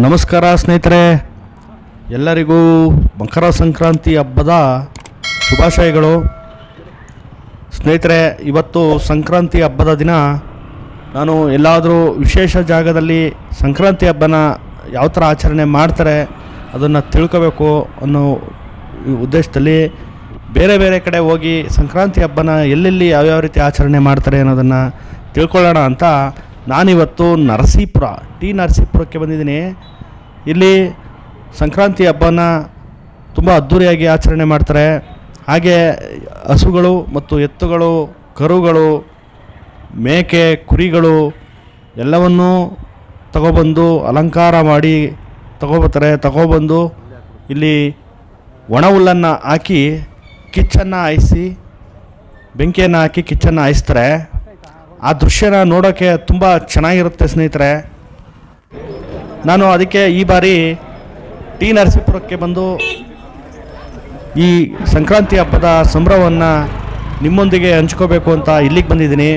ನಮಸ್ಕಾರ ಸ್ನೇಹಿತರೆ, ಎಲ್ಲರಿಗೂ ಮಕರ ಸಂಕ್ರಾಂತಿ ಹಬ್ಬದ ಶುಭಾಶಯಗಳು. ಸ್ನೇಹಿತರೆ, ಇವತ್ತು ಸಂಕ್ರಾಂತಿ ಹಬ್ಬದ ದಿನ, ನಾನು ಎಲ್ಲಾದರೂ ವಿಶೇಷ ಜಾಗದಲ್ಲಿ ಸಂಕ್ರಾಂತಿ ಹಬ್ಬನ ಯಾವ ಥರ ಆಚರಣೆ ಮಾಡ್ತಾರೆ ಅದನ್ನು ತಿಳ್ಕೋಬೇಕು ಅನ್ನೋ ಉದ್ದೇಶದಲ್ಲಿ ಬೇರೆ ಬೇರೆ ಕಡೆ ಹೋಗಿ ಸಂಕ್ರಾಂತಿ ಹಬ್ಬನ ಎಲ್ಲೆಲ್ಲಿ ಯಾವ್ಯಾವ ರೀತಿ ಆಚರಣೆ ಮಾಡ್ತಾರೆ ಅನ್ನೋದನ್ನು ತಿಳ್ಕೊಳ್ಳೋಣ ಅಂತ ನಾನಿವತ್ತು ನರಸೀಪುರ, ಟಿ ನರಸೀಪುರಕ್ಕೆ ಬಂದಿದ್ದೀನಿ. ಇಲ್ಲಿ ಸಂಕ್ರಾಂತಿ ಹಬ್ಬನ ತುಂಬ ಅದ್ಧೂರಿಯಾಗಿ ಆಚರಣೆ ಮಾಡ್ತಾರೆ. ಹಾಗೆ ಹಸುಗಳು ಮತ್ತು ಎತ್ತುಗಳು, ಕರುಗಳು, ಮೇಕೆ, ಕುರಿಗಳು ಎಲ್ಲವನ್ನೂ ತಗೊಬಂದು ಅಲಂಕಾರ ಮಾಡಿ ತಗೋಬರ್ತಾರೆ. ತಗೊಬಂದು ಇಲ್ಲಿ ಒಣ ಹುಲ್ಲನ್ನು ಹಾಕಿ ಕಿಚ್ಚನ್ನು ಹಾಯಿಸಿ ಬೆಂಕಿಯನ್ನು ಹಾಕಿ ಕಿಚ್ಚನ್ನು ಹಾಯಿಸ್ತಾರೆ. ಆ ದೃಶ್ಯನ ನೋಡೋಕ್ಕೆ ತುಂಬ ಚೆನ್ನಾಗಿರುತ್ತೆ ಸ್ನೇಹಿತರೆ. ನಾನು ಅದಕ್ಕೆ ಈ ಬಾರಿ ಟಿ ನರಸೀಪುರಕ್ಕೆ ಬಂದು ಈ ಸಂಕ್ರಾಂತಿ ಹಬ್ಬದ ಸಂಭ್ರಮವನ್ನು ನಿಮ್ಮೊಂದಿಗೆ ಹಂಚ್ಕೋಬೇಕು ಅಂತ ಇಲ್ಲಿಗೆ ಬಂದಿದ್ದೀನಿ.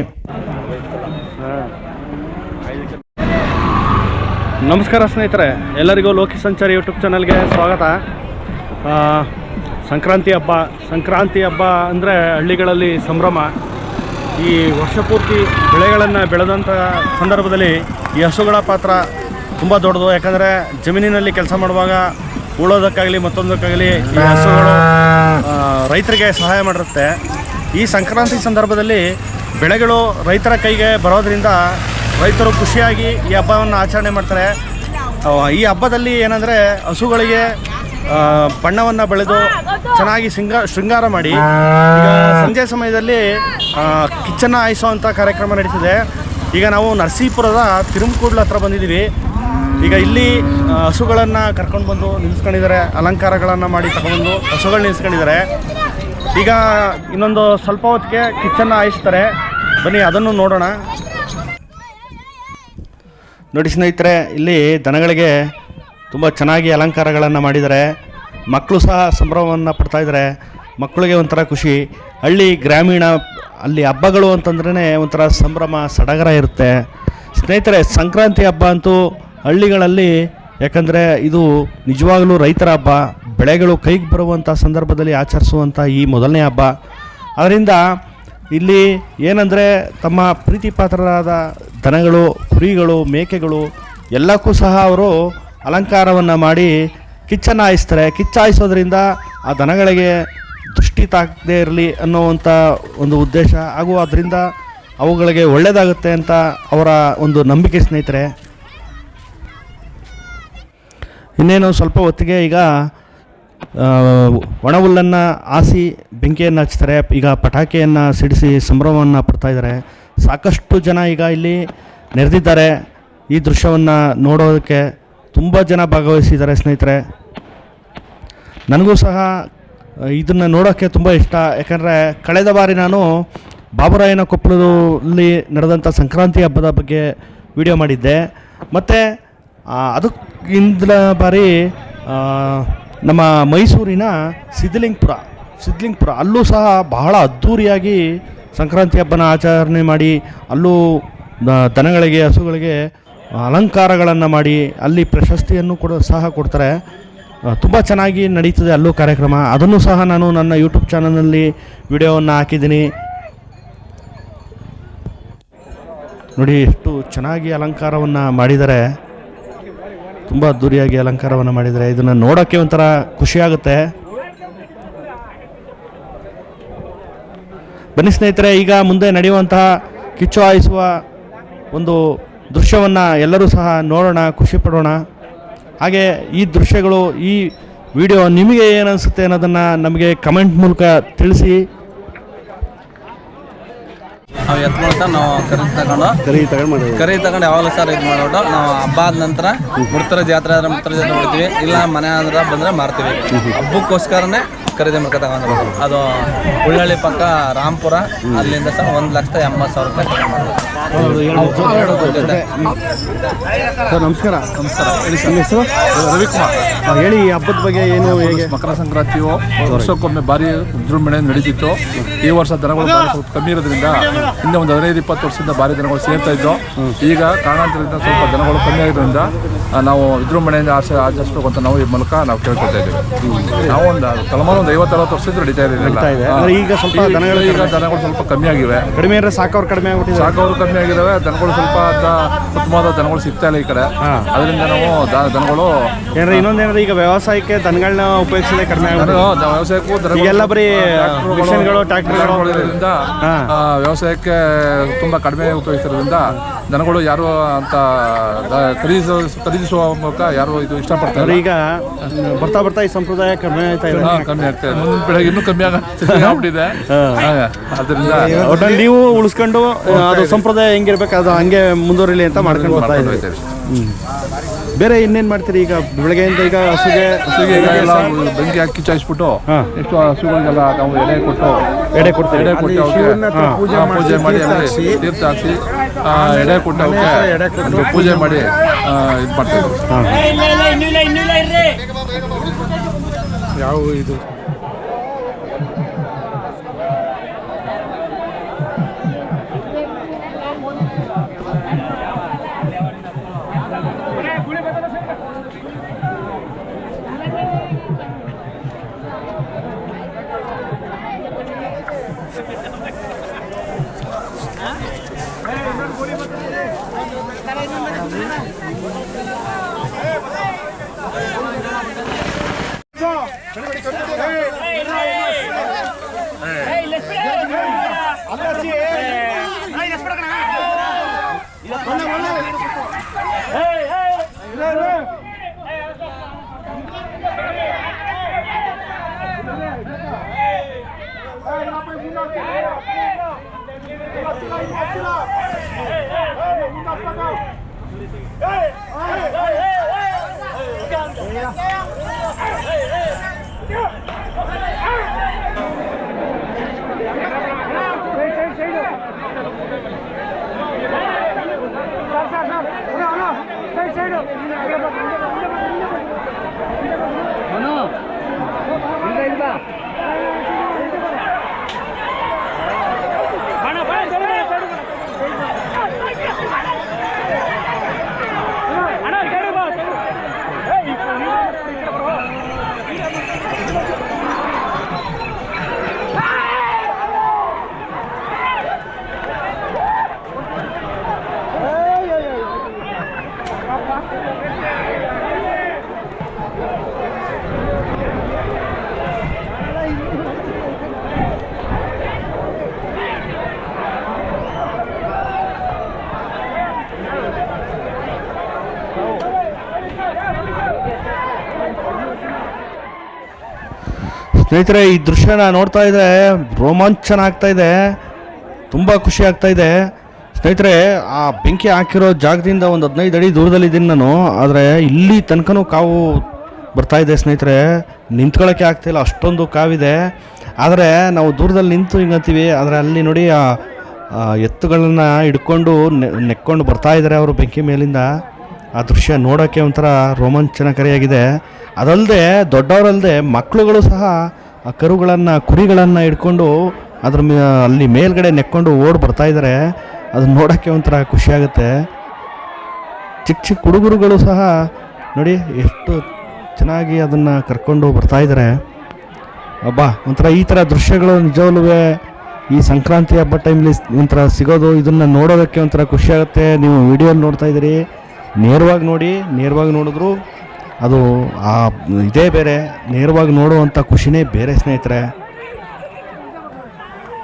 ನಮಸ್ಕಾರ ಸ್ನೇಹಿತರೆ, ಎಲ್ಲರಿಗೂ ಲೋಕಿ ಸಂಚಾರಿ ಯೂಟ್ಯೂಬ್ ಚಾನಲ್ಗೆ ಸ್ವಾಗತ. ಸಂಕ್ರಾಂತಿ ಹಬ್ಬ ಸಂಕ್ರಾಂತಿ ಹಬ್ಬ ಅಂದರೆ ಹಳ್ಳಿಗಳಲ್ಲಿ ಸಂಭ್ರಮ. ಈ ವರ್ಷಪೂರ್ತಿ ಬೆಳೆಗಳನ್ನು ಬೆಳೆದಂಥ ಸಂದರ್ಭದಲ್ಲಿ ಈ ಹಸುಗಳ ಪಾತ್ರ ತುಂಬ ದೊಡ್ಡದು. ಯಾಕಂದರೆ ಜಮೀನಿನಲ್ಲಿ ಕೆಲಸ ಮಾಡುವಾಗ ಉಳೋದಕ್ಕಾಗಲಿ ಮತ್ತೊಂದಕ್ಕಾಗಲಿ ಈ ಹಸುಗಳು ರೈತರಿಗೆ ಸಹಾಯ ಮಾಡಿರುತ್ತೆ. ಈ ಸಂಕ್ರಾಂತಿ ಸಂದರ್ಭದಲ್ಲಿ ಬೆಳೆಗಳು ರೈತರ ಕೈಗೆ ಬರೋದ್ರಿಂದ ರೈತರು ಖುಷಿಯಾಗಿ ಈ ಹಬ್ಬವನ್ನು ಆಚರಣೆ ಮಾಡ್ತಾರೆ. ಈ ಹಬ್ಬದಲ್ಲಿ ಏನಂದರೆ ಹಸುಗಳಿಗೆ ಬಣ್ಣವನ್ನು ಬೆಳೆದು ಚೆನ್ನಾಗಿ ಶೃಂಗ ಶೃಂಗಾರ ಮಾಡಿ. ಈಗ ಸಂಜೆ ಸಮಯದಲ್ಲಿ ಕಿಚ್ಚನ್ನು ಹಾಯಿಸುವಂಥ ಕಾರ್ಯಕ್ರಮ ನಡೀತಿದೆ. ಈಗ ನಾವು ನರಸೀಪುರದ ತಿರುಮಕೂಡ್ಲ ಹತ್ರ ಬಂದಿದ್ದೀವಿ. ಈಗ ಇಲ್ಲಿ ಹಸುಗಳನ್ನ ಹಸುಗಳನ್ನು ಕರ್ಕೊಂಡು ಬಂದು ನಿಲ್ಲಿಸ್ಕೊಂಡಿದ್ದಾರೆ ಅಲಂಕಾರಗಳನ್ನು ಮಾಡಿ ತಗೊಂಡು ಹಸುಗಳು ನಿಲ್ಲಿಸ್ಕೊಂಡಿದ್ದಾರೆ ಈಗ ಇನ್ನೊಂದು ಸ್ವಲ್ಪ ಹೊತ್ತಿಗೆ ಕಿಚ್ಚನ್ನು ಆಯಿಸ್ತಾರೆ ಬನ್ನಿ ಅದನ್ನು ನೋಡೋಣ. ನೋಡಿ ಸ್ನೇಹಿತರೆ ಇಲ್ಲಿ ದನಗಳಿಗೆ ತುಂಬ ಚೆನ್ನಾಗಿ ಅಲಂಕಾರಗಳನ್ನು ಮಾಡಿದ್ದಾರೆ. ಮಕ್ಕಳು ಸಹ ಸಂಭ್ರಮವನ್ನು ಪಡ್ತಾ ಇದ್ದಾರೆ ಮಕ್ಕಳಿಗೆ ಒಂಥರ ಖುಷಿ. ಹಳ್ಳಿ ಗ್ರಾಮೀಣ, ಅಲ್ಲಿ ಹಬ್ಬಗಳು ಅಂತಂದ್ರೇ ಒಂಥರ ಸಂಭ್ರಮ, ಸಡಗರ ಇರುತ್ತೆ. ಸ್ನೇಹಿತರೆ, ಸಂಕ್ರಾಂತಿ ಹಬ್ಬ ಅಂತೂ ಹಳ್ಳಿಗಳಲ್ಲಿ, ಯಾಕಂದರೆ ಇದು ನಿಜವಾಗಲೂ ರೈತರ ಹಬ್ಬ. ಬೆಳೆಗಳು ಕೈಗೆ ಬರುವಂಥ ಸಂದರ್ಭದಲ್ಲಿ ಆಚರಿಸುವಂಥ ಈ ಮೊದಲನೇ ಹಬ್ಬ. ಅದರಿಂದ ಇಲ್ಲಿ ಏನಂದರೆ ತಮ್ಮ ಪ್ರೀತಿ ಪಾತ್ರರಾದ ದನಗಳು, ಕುರಿಗಳು, ಮೇಕೆಗಳು ಎಲ್ಲಕ್ಕೂ ಸಹ ಅವರು ಅಲಂಕಾರವನ್ನು ಮಾಡಿ ಕಿಚ್ಚನ್ನು ಹಾಯಿಸ್ತಾರೆ ಕಿಚ್ಚ ಹಾಯಿಸೋದ್ರಿಂದ ಆ ದನಗಳಿಗೆ ದೃಷ್ಟಿ ತಾಕದೇ ಇರಲಿ ಅನ್ನೋವಂಥ ಒಂದು ಉದ್ದೇಶ. ಹಾಗೂ ಅದರಿಂದ ಅವುಗಳಿಗೆ ಒಳ್ಳೆಯದಾಗುತ್ತೆ ಅಂತ ಅವರ ಒಂದು ನಂಬಿಕೆ ಸ್ನೇಹಿತರೆ. ಇನ್ನೇನು ಸ್ವಲ್ಪ ಹೊತ್ತಿಗೆ ಈಗ ಒಣಹುಲ್ಲನ್ನು ಆಸಿ ಹಾಸಿ ಬೆಂಕಿಯನ್ನು ಹಚ್ತಾರೆ. ಈಗ ಪಟಾಕಿಯನ್ನು ಸಿಡಿಸಿ ಸಂಭ್ರಮವನ್ನು ಪಡ್ತಾ ಇದ್ದಾರೆ. ಸಾಕಷ್ಟು ಜನ ಈಗ ಇಲ್ಲಿ ನೆರೆದಿದ್ದಾರೆ. ಈ ದೃಶ್ಯವನ್ನು ನೋಡೋದಕ್ಕೆ ತುಂಬ ಜನ ಭಾಗವಹಿಸಿದ್ದಾರೆ ಸ್ನೇಹಿತರೆ. ನನಗೂ ಸಹ ಇದನ್ನು ನೋಡೋಕ್ಕೆ ತುಂಬ ಇಷ್ಟ. ಯಾಕಂದರೆ ಕಳೆದ ಬಾರಿ ನಾನು ಬಾಬುರಾಯನ ಕೊಪ್ಪಳದಲ್ಲಿ ನಡೆದಂಥ ಸಂಕ್ರಾಂತಿ ಹಬ್ಬದ ಬಗ್ಗೆ ವಿಡಿಯೋ ಮಾಡಿದ್ದೆ. ಮತ್ತು ಅದಕ್ಕಿಂತ ಬಾರಿ ನಮ್ಮ ಮೈಸೂರಿನ ಸಿದ್ಧಲಿಂಗಪುರ ಸಿದ್ಧಲಿಂಗಪುರ ಅಲ್ಲೂ ಸಹ ಬಹಳ ಅದ್ಧೂರಿಯಾಗಿ ಸಂಕ್ರಾಂತಿ ಹಬ್ಬನ ಆಚರಣೆ ಮಾಡಿ, ಅಲ್ಲೂ ದನಗಳಿಗೆ, ಹಸುಗಳಿಗೆ ಅಲಂಕಾರಗಳನ್ನು ಮಾಡಿ ಅಲ್ಲಿ ಪ್ರಶಸ್ತಿಯನ್ನು ಕೂಡ ಸಹ ಕೊಡ್ತಾರೆ. ತುಂಬ ಚೆನ್ನಾಗಿ ನಡೀತದೆ ಅಲ್ಲೂ ಕಾರ್ಯಕ್ರಮ. ಅದನ್ನು ಸಹ ನಾನು ನನ್ನ ಯೂಟ್ಯೂಬ್ ಚಾನಲ್ನಲ್ಲಿ ವಿಡಿಯೋವನ್ನು ಹಾಕಿದ್ದೀನಿ. ನೋಡಿ, ಎಷ್ಟು ಚೆನ್ನಾಗಿ ಅಲಂಕಾರವನ್ನು ಮಾಡಿದ್ದಾರೆ. ತುಂಬ ಅದ್ದೂರಿಯಾಗಿ ಅಲಂಕಾರವನ್ನು ಮಾಡಿದ್ದಾರೆ. ಇದನ್ನು ನೋಡೋಕ್ಕೆ ಒಂಥರ ಖುಷಿಯಾಗುತ್ತೆ. ಬನ್ನಿ ಸ್ನೇಹಿತರೆ, ಈಗ ಮುಂದೆ ನಡೆಯುವಂತಹ ಕಿಚ್ಚು ಹಾಯಿಸುವ ಒಂದು ದೃಶ್ಯವನ್ನು ಎಲ್ಲರೂ ಸಹ ನೋಡೋಣ ಖುಷಿ ಪಡೋಣ. ಹಾಗೆ ಈ ದೃಶ್ಯಗಳು ಈ ವಿಡಿಯೋ ನಿಮಗೆ ಏನು ಅನಿಸುತ್ತೆ ಅನ್ನೋದನ್ನು ನಮಗೆ ಕಮೆಂಟ್ ಮೂಲಕ ತಿಳಿಸಿ. ನಾವು ಎತ್ಕೊಳ್ತ ನಾವು ಕರಿ ತಗೊಂಡು. ಕರಿ ತಗೊಂಡು ಕರಿ ತಗೊಂಡು ಯಾವಾಗಲೂ ಸರ್ ಇದು ಮಾಡ್ಬಿಟ್ಟು ನಾವು ಹಬ್ಬ ಆದ ನಂತರ ಮುಡ್ತರ ಜಾತ್ರೆ ಆದ್ರೆ ಮುಡ್ತರ ಜಾತ್ರೆ ಮಾಡ್ತೀವಿ. ಇಲ್ಲ ಮನೆ ಆದ್ರೆ ಬಂದ್ರೆ ಮಾರ್ತೀವಿ. ಹಬ್ಬಕ್ಕೋಸ್ಕರನೇ ಖರೀದಿ ಮಾಡ್ಕೊ ತಗೊಂಡ್ರು ಅದು ಉಳ್ಳಳ್ಳಿ ಪಕ್ಕ ರಾಮ್ಪುರ ಅಲ್ಲಿಂದ ಸರ್ ಒಂದು ಲಕ್ಷದ ಎಂಬತ್ತು ಸಾವಿರ ರೂಪಾಯಿ ತಗೊಂಡು ಸರ್ ನಮಸ್ಕಾರ. ನಮಸ್ಕಾರ. ಹೇಳಿ ನಿಮ್ಮ ಹೆಸರು ರವಿಕುಮಾರ್. ಹೇಳಿ ಈ ಹಬ್ಬದ ಬಗ್ಗೆ ಏನು ಹೇಗೆ? ಮಕರ ಸಂಕ್ರಾಂತಿಯು ವರ್ಷಕ್ಕೊಮ್ಮೆ ಭಾರಿ ವಿಜೃಂಭಣೆ ನಡೀತಿತ್ತು. ಈ ವರ್ಷ ದನಗಳು ಸ್ವಲ್ಪ ಕಮ್ಮಿ ಇರೋದ್ರಿಂದ ಹಿಂದೆ ಒಂದು ಹದಿನೈದು ಇಪ್ಪತ್ತು ವರ್ಷದಿಂದ ಭಾರಿ ದನಗಳು ಸೇರ್ತಾ ಇದ್ದವು. ಈಗ ಕಾರಣಾಂತರದಿಂದ ಸ್ವಲ್ಪ ದನಗಳು ಕಮ್ಮಿ ಆಗಿರೋದ್ರಿಂದ ನಾವು ವಿಜೃಂಭಣೆಯಿಂದ ಆಚೆ ಆಚರಿಸ್ಬೇಕು ಅಂತ ನಾವು ಈ ಮೂಲಕ ನಾವು ಕೇಳ್ಕೊಳ್ತಾ ಇದ್ದೀವಿ. ನಾವು ಒಂದು ತಲೆಮಾರು ಒಂದು ಐವತ್ತು ಅರವತ್ತು ವರ್ಷದಿಂದ ನಡೀತಾ ಇದೆ. ಈಗ ಸ್ವಲ್ಪ ಈಗ ದನಗಳು ಸ್ವಲ್ಪ ಕಮ್ಮಿ ಆಗಿವೆ. ಕಡಿಮೆ ಅಂದ್ರೆ ಸಾಕವ್ರು ಕಡಿಮೆ ಆಗಿಬಿಟ್ಟಿದೆ. ಸಾಕವ್ರು ಕಮ್ಮಿ ಆಗಿದ್ದಾವೆ ದನಗಳು ಸ್ವಲ್ಪ ಉತ್ತಮವಾದ ದನಗಳು ಸಿಗ್ತಾ ಇಲ್ಲ ಈ ಕಡೆ. ಅದರಿಂದ ನಾವು ದನಗಳು ಏನ್ರಿ ಇನ್ನೊಂದೇನಂದ್ರೆ ಈಗ ವ್ಯವಸಾಯಕ್ಕೆ ದನಗಳನ್ನ ಉಪಯೋಗಿಸದೆ ಕಡಿಮೆ ವ್ಯವಸಾಯಕ್ಕೂ ಎಲ್ಲ ಬರೀ ಮಿಷನ್ಗಳು, ಟ್ರ್ಯಾಕ್ಟರ್ಗಳು ವ್ಯವಸಾಯಕ್ಕೆ ತುಂಬಾ ಕಡಿಮೆ ಉಪಯೋಗಿಸಿರೋದ್ರಿಂದ ದನಗಳು ಯಾರು ಅಂತ ಖರೀದಿಸ ಖರೀದಿಸೋ ಖರೀದಿಸುವ ಮೂಲಕ ಯಾರು ಇದು ಇಷ್ಟಪಡ್ತಾರೆ ಈಗ ಬರ್ತಾ ಬರ್ತಾ ಈ ಸಂಪ್ರದಾಯ ಕಮ್ಮಿ ಆಯ್ತಾ ಇದೆ. ಆಗ್ತಾ ಕಮ್ಮಿ ಆಗ್ತದೆ ಮುಂದಿನ ಬೆಳಗ್ಗೆ ಇನ್ನೂ ಕಮ್ಮಿ ಆಗ್ಬಿಟ್ಟಿದೆ ಅದರಿಂದ ಒಟ್ಟಲ್ಲಿ ನೀವು ಉಳಿಸ್ಕೊಂಡು ಅದು ಸಂಪ್ರದಾಯ ಹೆಂಗಿರ್ಬೇಕು ಅದು ಹಂಗೆ ಮುಂದುವರಿಲಿ ಅಂತ ಮಾಡ್ಕೊಂಡು ಬರ್ತಾ ಇದ್ದೀವಿ ಹೋಗ್ತಾ ಇದ್ದೀವಿ. ಹ್ಮ್. ಬೇರೆ ಇನ್ನೇನ್ ಮಾಡ್ತೀರಿ ಈಗ ಬೆಳಗ್ಗೆಯಿಂದ ಈಗ ಹಸುಗೆ ಹಸುಗೆ ಈಗ ಎಲ್ಲ ಬೆಂಕಿ ಹಾಕಿ ಚಾಯಿಸ್ಬಿಟ್ಟು. ಎಷ್ಟು ಹಸುಗಳಿಗೆಲ್ಲ ನಾವು ಎಡೆ ಕೊಟ್ಟು ಎಡೆ ಕೊಡ್ತೀವಿ ಎಡೆ ಕೊಟ್ಟು ಅವ್ರಿಗೆ ಪೂಜೆ ಮಾಡಿ ತೀರ್ಥ ಹಾಕಿ ಆ, ಎಡೆ ಕೊಟ್ಟು ಅವ್ರಿಗೆ ಪೂಜೆ ಮಾಡಿ ಇದು ಮಾಡ್ತೀವಿ ಯಾವ ಇದು Hey, hey, hey! हुनु हुन्छ ಸ್ನೇಹಿತರೆ ಈ ದೃಶ್ಯನ ನೋಡ್ತಾ ಇದ್ರೆ ರೋಮಾಂಚನ ಆಗ್ತಾ ಇದೆ. ತುಂಬ ಖುಷಿ ಆಗ್ತಾ ಇದೆ. ಸ್ನೇಹಿತರೆ, ಆ ಬೆಂಕಿ ಹಾಕಿರೋ ಜಾಗದಿಂದ ಒಂದು ಹದಿನೈದು ಅಡಿ ದೂರದಲ್ಲಿದ್ದೀನಿ ನಾನು. ಆದರೆ ಇಲ್ಲಿ ತನಕನೂ ಕಾವು ಬರ್ತಾ ಇದೆ ಸ್ನೇಹಿತರೆ. ನಿಂತ್ಕೊಳ್ಳೋಕೆ ಆಗ್ತಿಲ್ಲ ಅಷ್ಟೊಂದು ಕಾವಿದೆ. ಆದರೆ ನಾವು ದೂರದಲ್ಲಿ ನಿಂತು ಹಿಂಗಂತೀವಿ ಆದರೆ ಅಲ್ಲಿ ನೋಡಿ ಆ ಎತ್ತುಗಳನ್ನು ಹಿಡ್ಕೊಂಡು ನೆಕ್ಕೊಂಡು ಬರ್ತಾ ಇದ್ದಾರೆ ಅವರು ಬೆಂಕಿ ಮೇಲಿಂದ. ಆ ದೃಶ್ಯ ನೋಡೋಕ್ಕೆ ಒಂಥರ ರೋಮಾಂಚನಕಾರಿಯಾಗಿದೆ. ಅದಲ್ಲದೆ ದೊಡ್ಡವರಲ್ಲದೆ ಮಕ್ಕಳುಗಳು ಸಹ ಆ ಕರುಗಳನ್ನು, ಕುರಿಗಳನ್ನು ಹಿಡ್ಕೊಂಡು ಅದ್ರ ಅಲ್ಲಿ ಮೇಲ್ಗಡೆ ನೆಕ್ಕೊಂಡು ಓಡ್ ಬರ್ತಾ ಇದ್ದಾರೆ ಅದನ್ನ ನೋಡೋಕ್ಕೆ ಒಂಥರ ಖುಷಿಯಾಗುತ್ತೆ ಚಿಕ್ಕ ಚಿಕ್ಕ ಹುಡುಗರುಗಳು ಸಹ ನೋಡಿ ಎಷ್ಟು ಚೆನ್ನಾಗಿ ಅದನ್ನು ಕರ್ಕೊಂಡು ಬರ್ತಾ ಇದ್ದಾರೆ ಅಬ್ಬಾ, ಒಂಥರ ಈ ಥರ ದೃಶ್ಯಗಳು ನಿಜವಲ್ಲೂ ಈ ಸಂಕ್ರಾಂತಿ ಹಬ್ಬ ಟೈಮ್ಲಿ ಒಂಥರ ಸಿಗೋದು, ಇದನ್ನು ನೋಡೋದಕ್ಕೆ ಒಂಥರ ಖುಷಿಯಾಗುತ್ತೆ ನೀವು ವಿಡಿಯೋ ನೋಡ್ತಾ ಇದ್ದೀರಿ. ನೇರವಾಗಿ ನೋಡಿ, ನೇರವಾಗಿ ನೋಡಿದ್ರು ಅದು ಆ ಇದೇ ಬೇರೆ. ನೇರವಾಗಿ ನೋಡುವಂಥ ಖುಷಿನೇ ಬೇರೆ ಸ್ನೇಹಿತರೆ.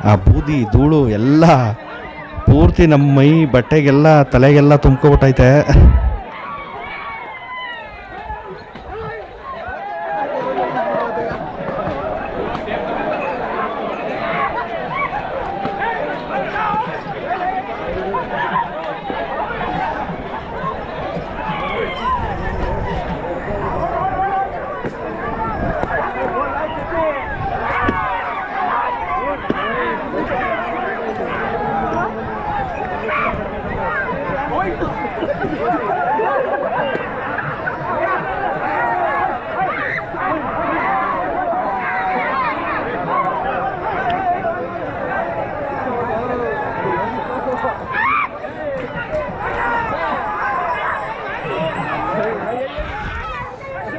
ಆ ಬೂದಿ ಧೂಳು ಎಲ್ಲ ಪೂರ್ತಿ ನಮ್ಮ ಮೈ ಬಟ್ಟೆಗೆಲ್ಲ ತಲೆಗೆಲ್ಲ ತುಂಬ್ಕೊಬಿಟ್ಟೈತೆ.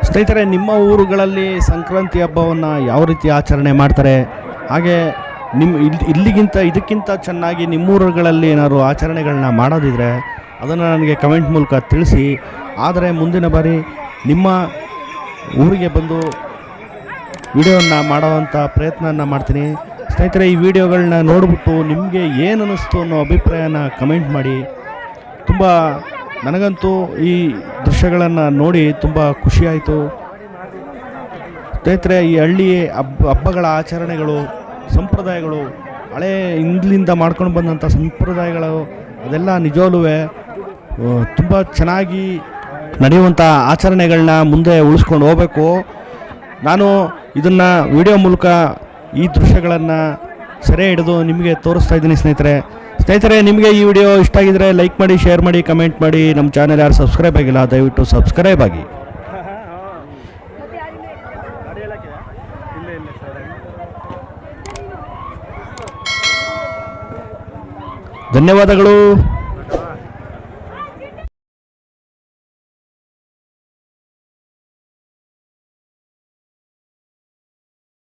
ಸ್ನೇಹಿತರೆ ನಿಮ್ಮ ಊರುಗಳಲ್ಲಿ ಸಂಕ್ರಾಂತಿ ಹಬ್ಬವನ್ನು ಯಾವ ರೀತಿ ಆಚರಣೆ ಮಾಡ್ತಾರೆ? ಹಾಗೆ ನಿಮ್ಮ ಇಲ್ಲಿ ಇಲ್ಲಿಗಿಂತ, ಇದಕ್ಕಿಂತ ಚೆನ್ನಾಗಿ ನಿಮ್ಮೂರುಗಳಲ್ಲಿ ಏನಾದ್ರು ಆಚರಣೆಗಳನ್ನ ಮಾಡೋದಿದ್ರೆ ಅದನ್ನು ನನಗೆ ಕಮೆಂಟ್ ಮೂಲಕ ತಿಳಿಸಿ. ಆದರೆ ಮುಂದಿನ ಬಾರಿ ನಿಮ್ಮ ಊರಿಗೆ ಬಂದು ವಿಡಿಯೋವನ್ನು ಮಾಡೋವಂಥ ಪ್ರಯತ್ನವನ್ನು ಮಾಡ್ತೀನಿ. ಸ್ನೇಹಿತರೆ, ಈ ವಿಡಿಯೋಗಳನ್ನ ನೋಡಿಬಿಟ್ಟು ನಿಮಗೆ ಏನು ಅನ್ನಿಸ್ತು ಅನ್ನೋ ಅಭಿಪ್ರಾಯನ ಕಮೆಂಟ್ ಮಾಡಿ. ತುಂಬ ನನಗಂತೂ ಈ ದೃಶ್ಯಗಳನ್ನು ನೋಡಿ ತುಂಬ ಖುಷಿಯಾಯಿತು. ಸ್ನೇಹಿತರೆ, ಈ ಹಳ್ಳಿ ಹಬ್ಬ ಹಬ್ಬಗಳ ಆಚರಣೆಗಳು ಸಂಪ್ರದಾಯಗಳು ಹಳೇ ಹಿಂದ್ಲಿಂದ ಮಾಡ್ಕೊಂಡು ಬಂದಂಥ ಸಂಪ್ರದಾಯಗಳು ಅದೆಲ್ಲ ನಿಜವಲ್ಲೂ ತುಂಬ ಚೆನ್ನಾಗಿ ನಡೆಯುವಂಥ ಆಚರಣೆಗಳನ್ನ ಮುಂದೆ ಉಳಿಸ್ಕೊಂಡು ಹೋಗಬೇಕು. ನಾನು ಇದನ್ನು ವಿಡಿಯೋ ಮೂಲಕ ಈ ದೃಶ್ಯಗಳನ್ನು ಸೆರೆ ಹಿಡಿದು ನಿಮಗೆ ತೋರಿಸ್ತಾ ಇದ್ದೀನಿ ಸ್ನೇಹಿತರೆ. ಸ್ನೇಹಿತರೆ, ನಿಮಗೆ ಈ ವಿಡಿಯೋ ಇಷ್ಟ ಆಗಿದ್ರೆ ಲೈಕ್ ಮಾಡಿ, ಶೇರ್ ಮಾಡಿ, ಕಮೆಂಟ್ ಮಾಡಿ. ನಮ್ಮ ಚಾನೆಲ್ ಯಾರು ಸಬ್ಸ್ಕ್ರೈಬ್ ಆಗಿಲ್ಲ, ದಯವಿಟ್ಟು ಸಬ್ಸ್ಕ್ರೈಬ್ ಆಗಿ. ಧನ್ಯವಾದಗಳು.